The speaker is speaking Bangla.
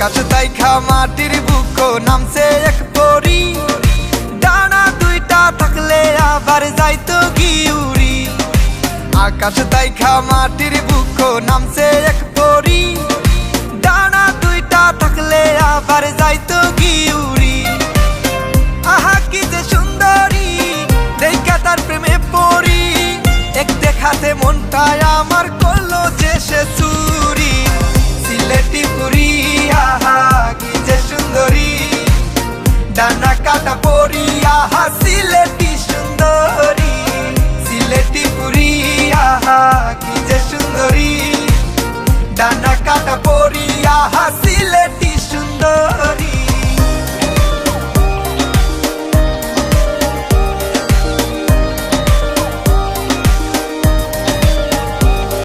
আকাশ দেখা মাটির বুকো নামছে এক পরি। ডানা দুইটা থাকলে আবার যাইতো কি উড়ি। আকাশ দেখা মাটির বুকো নামছে এক পরি। ডানা দুইটা থাকলে আবার যাইতো গিউরি আহা, কি যে সুন্দরী, দেখা তার প্রেমে পড়ি। এক দেখাতে মনটা আমার করল ডানা কাটা পরিয়া আহা সিলেটি সুন্দরী সিলেটি পুরিয়া কি যে সুন্দরী। ডানা কাটা